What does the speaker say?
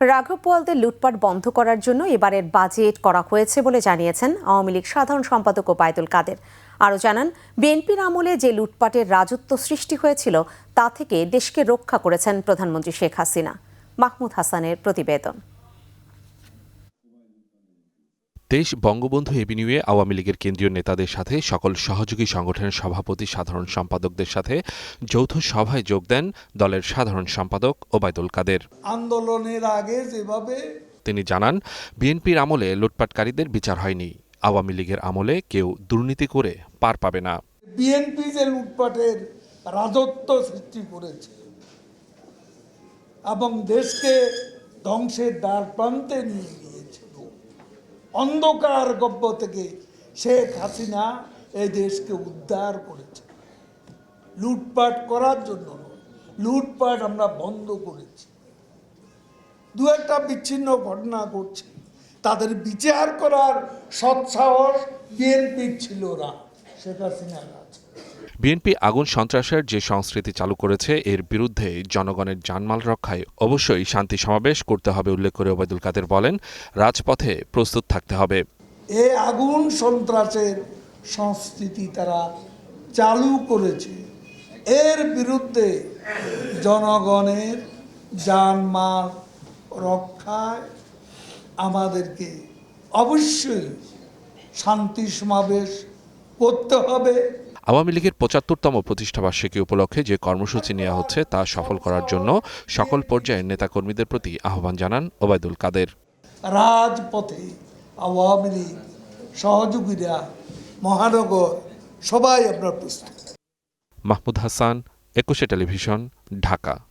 রাঘব বোয়ালদের লুটপাট বন্ধ করার জন্য এবারের বাজেট করা হয়েছে বলে জানিয়েছেন আওয়ামী লীগ সাধারণ সম্পাদক ওবায়দুল কাদের। আরও জানান, বিএনপির আমলে যে লুটপাটের রাজত্ব সৃষ্টি হয়েছিল, তা থেকে দেশকে রক্ষা করেছেন প্রধানমন্ত্রী শেখ হাসিনা। মাহমুদ হাসানের প্রতিবেদন। দেশ বঙ্গবন্ধু এভিনিউয়ে আওয়ামী লীগের কেন্দ্রীয় নেতাদের সাথে সকল সহযোগী সংগঠনের সভাপতি সাধারণ সম্পাদকদের সাথে যৌথ সভায় যোগ দেন দলের সাধারণ সম্পাদক ওবায়দুল কাদের। আন্দোলনের আগে যেভাবে তিনি জানান বিএনপির আমলে লুটপাটকারীদের বিচার হয়নি। আওয়ামী লীগের আমলে কেউ দুর্নীতি করে পার পাবে না। বিএনপি যে লুটপাটের রাজত্ব সৃষ্টি করেছে এবং দেশকে ধ্বংসের দ্বার প্রান্তে নিয়ে অন্ধকার গব্য থেকে শেখ হাসিনা এই দেশকে উদ্ধার করেছে। লুটপাট করার জন্য লুটপাট আমরা বন্ধ করেছি। দু একটা বিচ্ছিন্ন ঘটনা ঘটছে। তাদের বিচার করার সৎসাহস বিএনপির ছিল না। শেখ হাসিনার আছে বিএনপি আগুন সন্ত্রাসের যে সংস্কৃতি চালু করেছে এর বিরুদ্ধে জনগণের জানমাল রক্ষায় অবশ্যই শান্তি সমাবেশ করতে হবে উল্লেখ করে ওবায়দুল কাদের বলেন রাজপথে প্রস্তুত থাকতে হবে। এ আগুন সন্ত্রাসের সংস্কৃতি তারা চালু করেছে। এর বিরুদ্ধে জনগণের জানমাল রক্ষায় আমাদেরকে অবশ্যই শান্তি সমাবেশ করতে হবে। আওয়ামী লীগের পঁচাত্তরতম প্রতিষ্ঠাবার্ষিকী উপলক্ষে যে কর্মসূচি নেওয়া হচ্ছে তা সফল করার জন্য সকল পর্যায়ের নেতাকর্মীদের প্রতি আহ্বান জানান ওবায়দুল কাদের। রাজপথে আওয়ামী লীগ সহযোগীরা মহানগর সবাই আপনার প্রস্তুত। মাহমুদ হাসান একুশে টেলিভিশন ঢাকা।